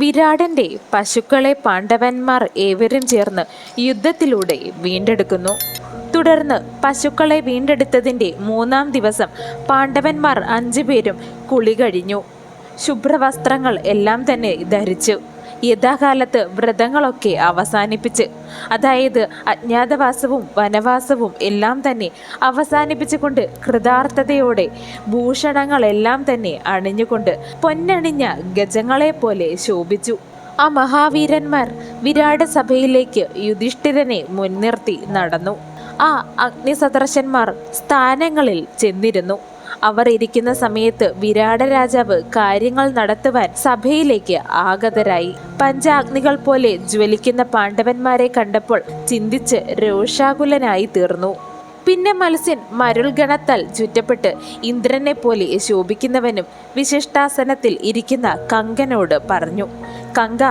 വിരാടന്റെ പശുക്കളെ പാണ്ഡവന്മാർ ഏവരും ചേർന്ന് യുദ്ധത്തിലൂടെ വീണ്ടെടുക്കുന്നു. തുടർന്ന് പശുക്കളെ വീണ്ടെടുത്തതിന്റെ മൂന്നാം ദിവസം പാണ്ഡവന്മാർ അഞ്ചു പേരും കുളി കഴിഞ്ഞു. ശുഭ്രവസ്ത്രങ്ങൾ എല്ലാം തന്നെ ധരിച്ചു. യഥാകാലത്ത് വ്രതങ്ങളൊക്കെ അവസാനിപ്പിച്ച്. അതായത് അജ്ഞാതവാസവും വനവാസവും എല്ലാം തന്നെ അവസാനിപ്പിച്ചുകൊണ്ട് കൃതാർത്ഥതയോടെ ഭൂഷണങ്ങളെല്ലാം തന്നെ അണിഞ്ഞുകൊണ്ട് പൊന്നണിഞ്ഞ ഗജങ്ങളെ പോലെ ശോഭിച്ചു. ആ മഹാവീരന്മാർ വിരാട് സഭയിലേക്ക് യുധിഷ്ഠിരനെ മുൻനിർത്തി നടന്നു. ആ അഗ്നിസദൃശന്മാർ സ്ഥാനങ്ങളിൽ ചെന്നിരുന്നു. അവർ ഇരിക്കുന്ന സമയത്ത് വിരാട രാജാവ് കാര്യങ്ങൾ നടത്തുവാൻ സഭയിലേക്ക് ആഗതരായി. പഞ്ചാഗ്നികൾ പോലെ ജ്വലിക്കുന്ന പാണ്ഡവന്മാരെ കണ്ടപ്പോൾ ചിന്തിച്ച് രോഷാകുലനായി തീർന്നു. പിന്നെ മത്സ്യൻ മരുൾഗണത്താൽ ചുറ്റപ്പെട്ട് ഇന്ദ്രനെ പോലെ ശോഭിക്കുന്നവനും വിശിഷ്ടാസനത്തിൽ ഇരിക്കുന്ന കങ്കനോട് പറഞ്ഞു കങ്ക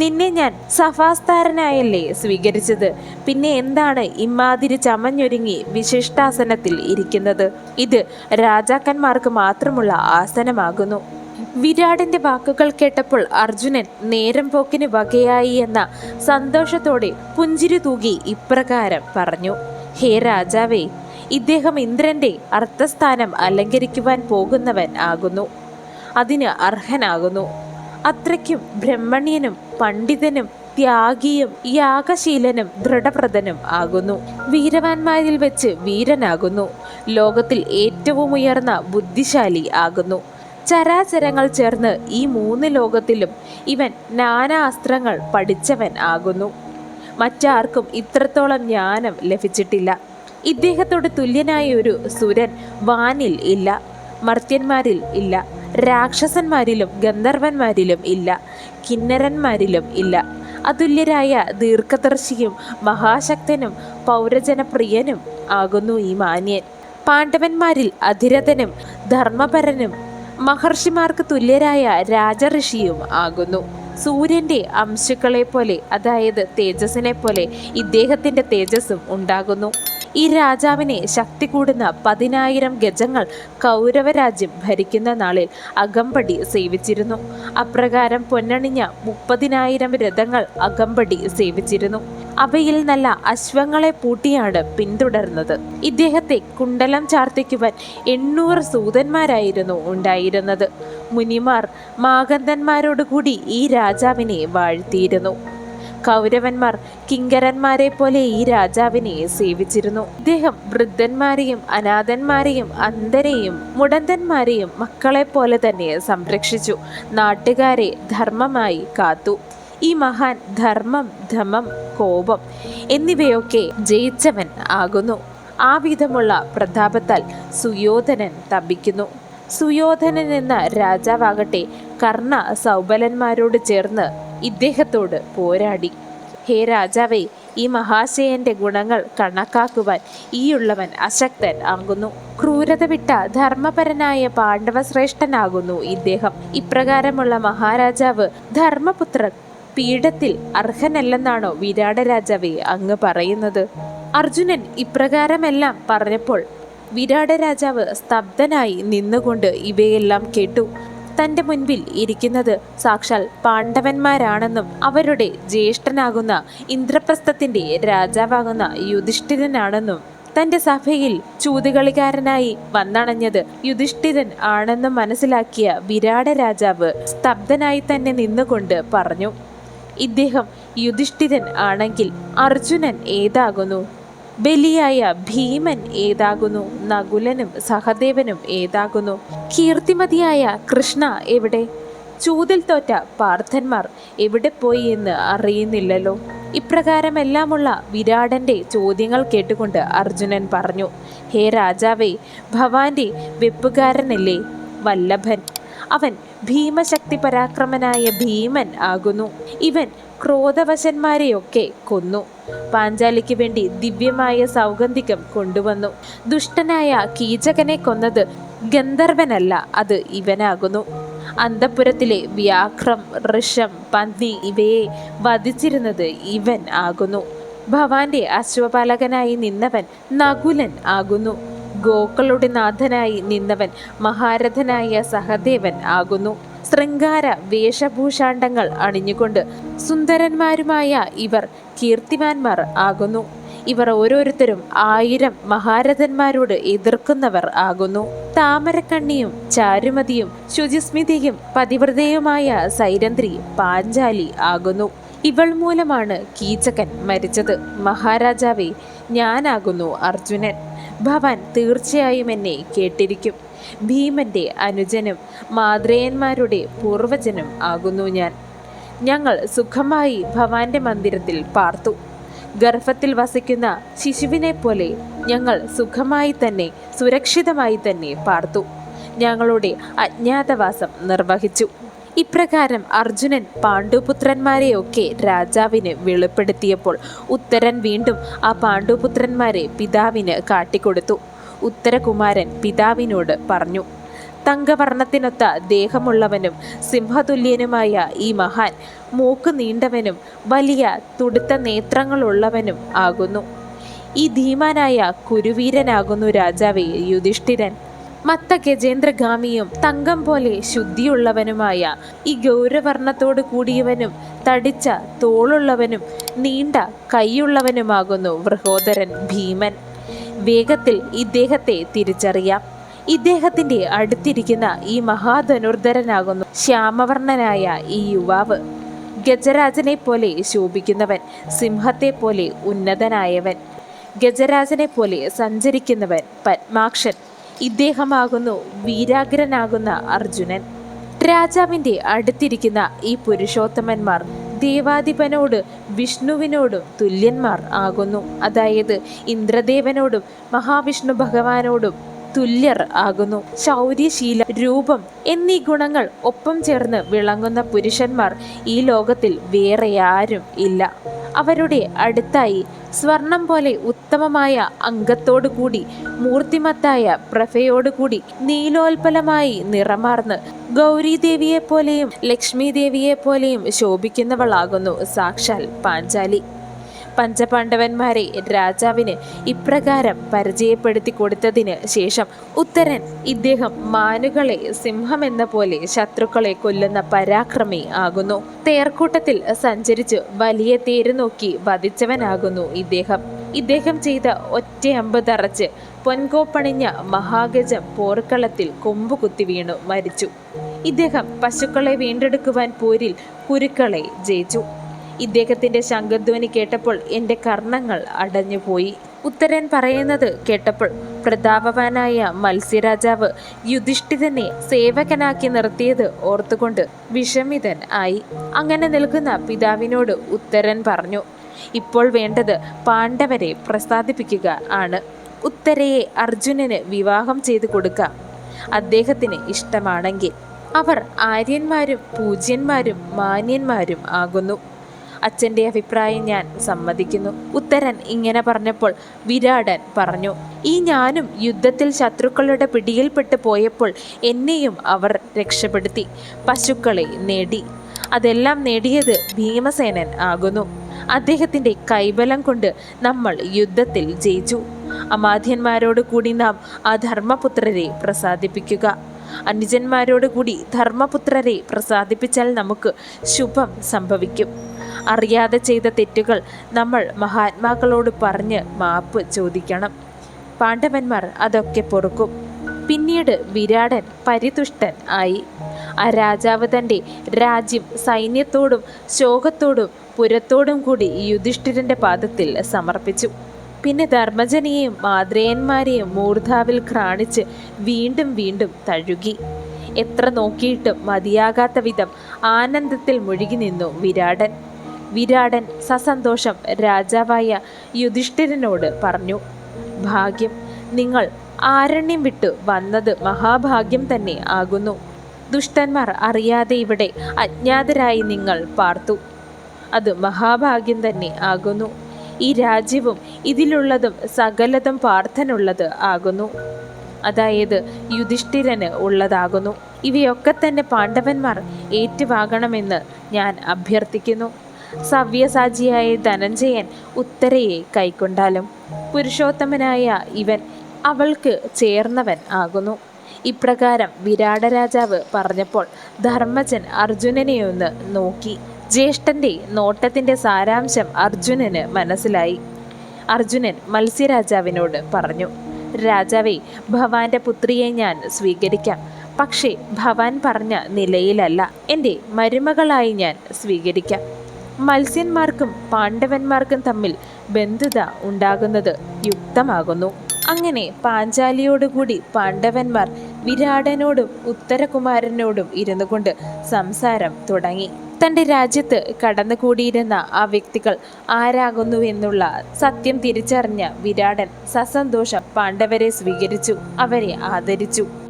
നിന്നെ ഞാൻ സഫാസ്താരനായല്ലേ സ്വീകരിച്ചത്? പിന്നെ എന്താണ് ഇമാതിരി ചമഞ്ഞൊരുങ്ങി വിശിഷ്ടാസനത്തിൽ ഇരിക്കുന്നത്? ഇത് രാജാക്കന്മാർക്ക് മാത്രമുള്ള ആസനമാകുന്നു. വിരാടിന്റെ വാക്കുകൾ കേട്ടപ്പോൾ അർജുനൻ നേരം പോക്കിന് വകയായി എന്ന സന്തോഷത്തോടെ പുഞ്ചിരി തൂകി ഇപ്രകാരം പറഞ്ഞു ഹേ രാജാവേ ഇദ്ദേഹം ഇന്ദ്രന്റെ അർത്ഥസ്ഥാനം അലങ്കരിക്കുവാൻ പോകുന്നവൻ ആകുന്നു. അതിന് അർഹനാകുന്നു. അത്രയ്ക്കും ബ്രഹ്മണ്യനും പണ്ഡിതനും ത്യാഗിയും യാഗശീലനും ദൃഢപ്രദനും ആകുന്നു. വീരവാന്മാരിൽ വെച്ച് വീരനാകുന്നു. ലോകത്തിൽ ഏറ്റവും ഉയർന്ന ബുദ്ധിശാലി ആകുന്നു. ചരാചരങ്ങൾ ചേർന്ന് ഈ മൂന്ന് ലോകത്തിലും ഇവൻ നാനാ അസ്ത്രങ്ങൾ പഠിച്ചവൻ ആകുന്നു. മറ്റാർക്കും ഇത്രത്തോളം ജ്ഞാനം ലഭിച്ചിട്ടില്ല. ഇദ്ദേഹത്തോട് തുല്യനായ ഒരു സുരൻ വാനിൽ ഇല്ല മർത്യന്മാരിൽ ഇല്ല രാക്ഷസന്മാരിലും ഗന്ധർവന്മാരിലും ഇല്ല കിന്നരന്മാരിലും ഇല്ല. അതുല്യരായ ദീർഘദർശിയും മഹാശക്തനും പൗരജനപ്രിയനും ആകുന്നു ഈ മാന്യൻ. പാണ്ഡവന്മാരിൽ അധിരഥനും ധർമ്മപരനും മഹർഷിമാർക്ക് തുല്യരായ രാജഋഷിയും ആകുന്നു. സൂര്യന്റെ അംശുക്കളെ പോലെ അതായത് തേജസ്സിനെ പോലെ ഇദ്ദേഹത്തിന്റെ തേജസ്സും ഉണ്ടാകുന്നു. ഈ രാജാവിനെ ശക്തി കൂടുന്ന പതിനായിരം ഗജങ്ങൾ കൗരവരാജ്യം ഭരിക്കുന്ന നാളിൽ അകമ്പടി സേവിച്ചിരുന്നു. അപ്രകാരം പൊന്നണിഞ്ഞ മുപ്പതിനായിരം രഥങ്ങൾ അകമ്പടി സേവിച്ചിരുന്നു. അവയിൽ നല്ല അശ്വങ്ങളെ പൂട്ടിയാണ് പിന്തുടർന്നത്. ഇദ്ദേഹത്തെ കുണ്ടലം ചാർത്തിക്കുവാൻ എണ്ണൂറ് സൂതന്മാരായിരുന്നു ഉണ്ടായിരുന്നത്. മുനിമാർ മാഗന്ധന്മാരോടുകൂടി ഈ രാജാവിനെ വാഴ്ത്തിയിരുന്നു. കൗരവന്മാർ കിങ്കരന്മാരെ പോലെ ഈ രാജാവിനെ സേവിച്ചിരുന്നു. ഇദ്ദേഹം വൃദ്ധന്മാരെയും അനാഥന്മാരെയും അന്ധരെയും മുടന്തന്മാരെയും മക്കളെ പോലെ തന്നെ സംരക്ഷിച്ചു. നാട്ടുകാരെ ധർമ്മമായി കാത്തു. ഈ മഹാൻ ധർമ്മം ധമം കോപം എന്നിവയൊക്കെ ജയിച്ചവൻ ആകുന്നു. ആ വിധമുള്ള പ്രതാപത്താൽ സുയോധനൻ തപിക്കുന്നു. സുയോധനൻ എന്ന രാജാവാകട്ടെ കർണ സൗബലന്മാരോട് ചേർന്ന് ഇദ്ദേഹത്തോട് പോരാടി. ഹേ രാജാവേ ഈ മഹാശയന്റെ ഗുണങ്ങൾ കണക്കാക്കുവാൻ ഈയുള്ളവൻ അശക്തൻ ആകുന്നു. ക്രൂരത വിട്ട ധർമ്മപരനായ പാണ്ഡവശ്രേഷ്ഠനാകുന്നു ഇദ്ദേഹം. ഇപ്രകാരമുള്ള മഹാരാജാവ് ധർമ്മപുത്രൻ പീഠത്തിൽ അർഹനല്ലെന്നാണോ വിരാട രാജാവേ അങ്ങ് പറയുന്നത്? അർജുനൻ ഇപ്രകാരമെല്ലാം പറഞ്ഞപ്പോൾ വിരാട രാജാവ് സ്തബ്ധനായി നിന്നുകൊണ്ട് ഇവയെല്ലാം കേട്ടു. തന്റെ മുൻപിൽ ഇരിക്കുന്നത് സാക്ഷാൽ പാണ്ഡവന്മാരാണെന്നും അവരുടെ ജ്യേഷ്ഠനാകുന്ന ഇന്ദ്രപ്രസ്ഥത്തിന്റെ രാജാവാകുന്ന യുധിഷ്ഠിരനാണെന്നും തന്റെ സഭയിൽ ചൂതുകളിക്കാരനായി വന്നണഞ്ഞത് യുധിഷ്ഠിരൻ ആണെന്നും മനസ്സിലാക്കിയ വിരാട രാജാവ് സ്തബ്ധനായി തന്നെ നിന്നുകൊണ്ട് പറഞ്ഞു. ഇദ്ദേഹം യുധിഷ്ഠിരൻ ആണെങ്കിൽ അർജുനൻ ഏതാകുന്നു? ബലിയായ ഭീമൻ ഏതാകുന്നു? നകുലനും സഹദേവനും ഏതാകുന്നു? കീർത്തിമതിയായ കൃഷ്ണ എവിടെ? ചൂതിൽ തോറ്റ പാർത്ഥന്മാർ എവിടെ പോയി എന്ന് അറിയുന്നില്ലല്ലോ. ഇപ്രകാരമെല്ലാമുള്ള വിരാടന്റെ ചോദ്യങ്ങൾ കേട്ടുകൊണ്ട് അർജുനൻ പറഞ്ഞു ഹേ രാജാവേ ഭവാന്റെ വെപ്പുകാരനല്ലേ വല്ലഭൻ? അവൻ ഭീമശക്തി പരാക്രമനായ ഭീമൻ ആകുന്നു. ഇവൻ ക്രോധവശന്മാരെയൊക്കെ കൊന്നു. പാഞ്ചാലിക്ക് വേണ്ടി ദിവ്യമായ സൗഗന്ധികം കൊണ്ടുവന്നു. ദുഷ്ടനായ കീചകനെ കൊന്നത് ഗന്ധർവനല്ല അത് ഇവനാകുന്നു. അന്തപുരത്തിലെ വ്യാഘ്രം ഋഷം പന്നി ഇവയെ വധിച്ചിരുന്നത് ഇവൻ ആകുന്നു. ഭവാന്റെ അശ്വപാലകനായി നിന്നവൻ നകുലൻ ആകുന്നു. ഗോക്കളുടെ നാഥനായി നിന്നവൻ മഹാരഥനായ സഹദേവൻ ആകുന്നു. ശൃംഗാര വേഷഭൂഷാണ്ടങ്ങൾ അണിഞ്ഞുകൊണ്ട് സുന്ദരന്മാരുമായ ഇവർ കീർത്തിമാന്മാർ ആകുന്നു. ഇവർ ഓരോരുത്തരും ആയിരം മഹാരഥന്മാരോട് എതിർക്കുന്നവർ ആകുന്നു. താമരക്കണ്ണിയും ചാരുമതിയും ശുചിസ്മിതയും പതിവ്രതയുമായ സൈരന്ധ്രി പാഞ്ചാലി ആകുന്നു. ഇവൾ മൂലമാണ് കീചകൻ മരിച്ചത്. മഹാരാജാവേ ഞാനാകുന്നു അർജുനൻ. ഭവാൻ തീർച്ചയായും എന്നെ കേട്ടിരിക്കും. ഭീമന്റെ അനുജനും മാതൃയന്മാരുടെ പൂർവജനും ആകുന്നു ഞാൻ. ഞങ്ങൾ സുഖമായി ഭവാന്റെ മന്ദിരത്തിൽ പാർത്തു. ഗർഭത്തിൽ വസിക്കുന്ന ശിശുവിനെ പോലെ ഞങ്ങൾ സുഖമായി തന്നെ സുരക്ഷിതമായി തന്നെ പാർത്തു. ഞങ്ങളുടെ അജ്ഞാതവാസം നിർവഹിച്ചു. ഇപ്രകാരം അർജുനൻ പാണ്ഡുപുത്രന്മാരെയൊക്കെ രാജാവിന് വെളിപ്പെടുത്തിയപ്പോൾ ഉത്തരൻ വീണ്ടും ആ പാണ്ഡുപുത്രന്മാരെ പിതാവിന് കാട്ടിക്കൊടുത്തു. ഉത്തരകുമാരൻ പിതാവിനോട് പറഞ്ഞു തങ്കവർണത്തിനൊത്ത ദേഹമുള്ളവനും സിംഹതുല്യനുമായ ഈ മഹാൻ മൂക്ക് നീണ്ടവനും വലിയ തുടുത്ത നേത്രങ്ങളുള്ളവനും ആകുന്നു. ഈ ധീമാനായ കുരുവീരനാകുന്നു രാജാവേ യുധിഷ്ഠിരൻ. മത്ത ഗജേന്ദ്രഗാമിയും തങ്കം പോലെ ശുദ്ധിയുള്ളവനുമായ ഈ ഗൗരവർണത്തോട് കൂടിയവനും തടിച്ച തോളുള്ളവനും നീണ്ട കൈയുള്ളവനുമാകുന്നു വൃഹോദരൻ ഭീമൻ. വേഗത്തിൽ ഇദ്ദേഹത്തെ തിരിച്ചറിയാം. ഇദ്ദേഹത്തിന്റെ അടുത്തിരിക്കുന്ന ഈ മഹാധനുർധരനാകുന്നു ശ്യാമവർണനായ ഈ യുവാവ്. ഗജരാജനെ പോലെ ശോഭിക്കുന്നവൻ സിംഹത്തെ പോലെ ഉന്നതനായവൻ. ഗജരാജനെ പോലെ സഞ്ചരിക്കുന്നവൻ പത്മാക്ഷൻ. ഇദ്ദേഹമാകുന്നു വീരാഗ്രനാകുന്ന അർജുനൻ. രാജാവിന്റെ അടുത്തിരിക്കുന്ന ഈ പുരുഷോത്തമന്മാർ ദേവാധിപനോട് വിഷ്ണുവിനോടും തുല്യന്മാർ ആകുന്നു. അതായത് ഇന്ദ്രദേവനോടും മഹാവിഷ്ണു ഭഗവാനോടും തുല്യർ ആകുന്നു. ശൗര്യശീല രൂപം എന്നീ ഗുണങ്ങൾ ഒപ്പം ചേർന്ന് വിളങ്ങുന്ന പുരുഷന്മാർ ഈ ലോകത്തിൽ വേറെ ആരും ഇല്ല. അവരുടെ അടുത്തായി സ്വർണം പോലെ ഉത്തമമായ അംഗത്തോടു കൂടി മൂർത്തിമത്തായ പ്രഭയോടുകൂടി നീലോൽപലമായി നിറമാർന്ന് ഗൗരീദേവിയെപ്പോലെയും ലക്ഷ്മി ദേവിയെപ്പോലെയും ശോഭിക്കുന്നവളാകുന്നു സാക്ഷാൽ പാഞ്ചാലി. പഞ്ചപാണ്ഡവന്മാരെ രാജാവിന് ഇപ്രകാരം പരിചയപ്പെടുത്തി കൊടുത്തതിന് ശേഷം ഉത്തരൻ ഇദ്ദേഹം മാനുകളെ സിംഹമെന്ന പോലെ ശത്രുക്കളെ കൊല്ലുന്ന പരാക്രമി ആകുന്നു. തേർക്കൂട്ടത്തിൽ സഞ്ചരിച്ച് വലിയ തേര് നോക്കി വധിച്ചവനാകുന്നു ഇദ്ദേഹം. ഇദ്ദേഹം ചെയ്ത ഒറ്റ തറച്ച് പൊൻകോപ്പണിഞ്ഞ മഹാഗജം പോർക്കളത്തിൽ കൊമ്പുകുത്തി വീണു മരിച്ചു. ഇദ്ദേഹം പശുക്കളെ വീണ്ടെടുക്കുവാൻ പോരിൽ കുരുക്കളെ ജയിച്ചു. ഇദ്ദേഹത്തിന്റെ ശംഖധ്വനി കേട്ടപ്പോൾ എന്റെ കർണങ്ങൾ അടഞ്ഞുപോയി. ഉത്തരൻ പറയുന്നത് കേട്ടപ്പോൾ പ്രതാപവാനായ മത്സ്യരാജാവ് യുധിഷ്ഠിരനെ സേവകനാക്കി നിർത്തിയത് ഓർത്തുകൊണ്ട് വിഷമിതൻ ആയി. അങ്ങനെ നിൽക്കുന്ന പിതാവിനോട് ഉത്തരൻ പറഞ്ഞു ഇപ്പോൾ വേണ്ടത് പാണ്ഡവരെ പ്രസാദിപ്പിക്കുക ആണ്. ഉത്തരയെ അർജുനന് വിവാഹം ചെയ്തു കൊടുക്കാം. അദ്ദേഹത്തിന് ഇഷ്ടമാണെങ്കിൽ. അവർ ആര്യന്മാരും പൂജ്യന്മാരും മാന്യന്മാരും ആകുന്നു. അച്ഛന്റെ അഭിപ്രായം ഞാൻ സമ്മതിക്കുന്നു. ഉത്തരൻ ഇങ്ങനെ പറഞ്ഞപ്പോൾ വിരാടൻ പറഞ്ഞു ഈ ഞാനും യുദ്ധത്തിൽ ശത്രുക്കളുടെ പിടിയിൽപ്പെട്ട് പോയപ്പോൾ എന്നെയും അവർ രക്ഷപ്പെടുത്തി പശുക്കളെ നേടി. അതെല്ലാം നേടിയത് ഭീമസേനൻ ആകുന്നു. അദ്ദേഹത്തിന്റെ കൈബലം കൊണ്ട് നമ്മൾ യുദ്ധത്തിൽ ജയിച്ചു. അമാധ്യന്മാരോട് കൂടി നാം ആ ധർമ്മപുത്രരെ പ്രസാദിപ്പിക്കുക. അനുജന്മാരോട് കൂടി ധർമ്മപുത്രരെ പ്രസാദിപ്പിച്ചാൽ നമുക്ക് ശുഭം സംഭവിക്കും. അറിയാതെ ചെയ്ത തെറ്റുകൾ നമ്മൾ മഹാത്മാക്കളോട് പറഞ്ഞ് മാപ്പ് ചോദിക്കണം. പാണ്ഡവന്മാർ അതൊക്കെ പൊറുക്കും. പിന്നീട് വിരാടൻ പരിതുഷ്ടൻ ആയി. ആ രാജാവ് തന്റെ രാജ്യം സൈന്യത്തോടും ശോകത്തോടും പുരത്തോടും കൂടി യുധിഷ്ഠിരന്റെ പാദത്തിൽ സമർപ്പിച്ചു. പിന്നെ ധർമ്മജനെയും മാതൃയന്മാരെയും മൂർധാവിൽ ക്രാണിച്ച് വീണ്ടും വീണ്ടും തഴുകി. എത്ര നോക്കിയിട്ടും മതിയാകാത്ത വിധം ആനന്ദത്തിൽ മുഴുകി നിന്നു വിരാടൻ. വിരാടൻ സസന്തോഷം രാജാവായ യുധിഷ്ഠിരനോട് പറഞ്ഞു. ഭാഗ്യം നിങ്ങൾ ആരണ്യം വിട്ടു വന്നത് മഹാഭാഗ്യം തന്നെ ആകുന്നു. ദുഷ്ടന്മാർ അറിയാതെ ഇവിടെ അജ്ഞാതരായി നിങ്ങൾ പാർത്തു. അത് മഹാഭാഗ്യം തന്നെ ആകുന്നു. ഈ രാജ്യവും ഇതിലുള്ളതും സകലതും പാർത്ഥനുള്ളത് ആകുന്നു. അതായത് യുധിഷ്ഠിരന് ഉള്ളതാകുന്നു. ഇവയൊക്കെ തന്നെ പാണ്ഡവന്മാർ ഏറ്റുവാകണമെന്ന് ഞാൻ അഭ്യർത്ഥിക്കുന്നു. സവ്യസാചിയായ ധനഞ്ജയൻ ഉത്തരയെ കൈക്കൊണ്ടാലും പുരുഷോത്തമനായ ഇവൻ അവൾക്ക് ചേർന്നവൻ ആകുന്നു. ഇപ്രകാരം വിരാട രാജാവ് പറഞ്ഞപ്പോൾ ധർമ്മജൻ അർജുനനെ ഒന്ന് നോക്കി. ജ്യേഷ്ഠന്റെ നോട്ടത്തിന്റെ സാരാംശം അർജുനന് മനസ്സിലായി. അർജുനൻ മത്സ്യരാജാവിനോട് പറഞ്ഞു രാജാവേ ഭവാന്റെ പുത്രിയെ ഞാൻ സ്വീകരിക്കാം. പക്ഷേ ഭവാൻ പറഞ്ഞ നിലയിലല്ല. എന്റെ മരുമകളായി ഞാൻ സ്വീകരിക്കാം. മത്സ്യന്മാർക്കും പാണ്ഡവന്മാർക്കും തമ്മിൽ ബന്ധുത ഉണ്ടാകുന്നത് യുക്തമാകുന്നു. അങ്ങനെ പാഞ്ചാലിയോടുകൂടി പാണ്ഡവന്മാർ വിരാടനോടും ഉത്തരകുമാരനോടും ഇരുന്നു കൊണ്ട് സംസാരം തുടങ്ങി. തന്റെ രാജ്യത്ത് കടന്നുകൂടിയിരുന്ന ആ വ്യക്തികൾ ആരാകുന്നുവെന്നുള്ള സത്യം തിരിച്ചറിഞ്ഞ വിരാടൻ സസന്തോഷം പാണ്ഡവരെ സ്വീകരിച്ചു. അവരെ ആദരിച്ചു.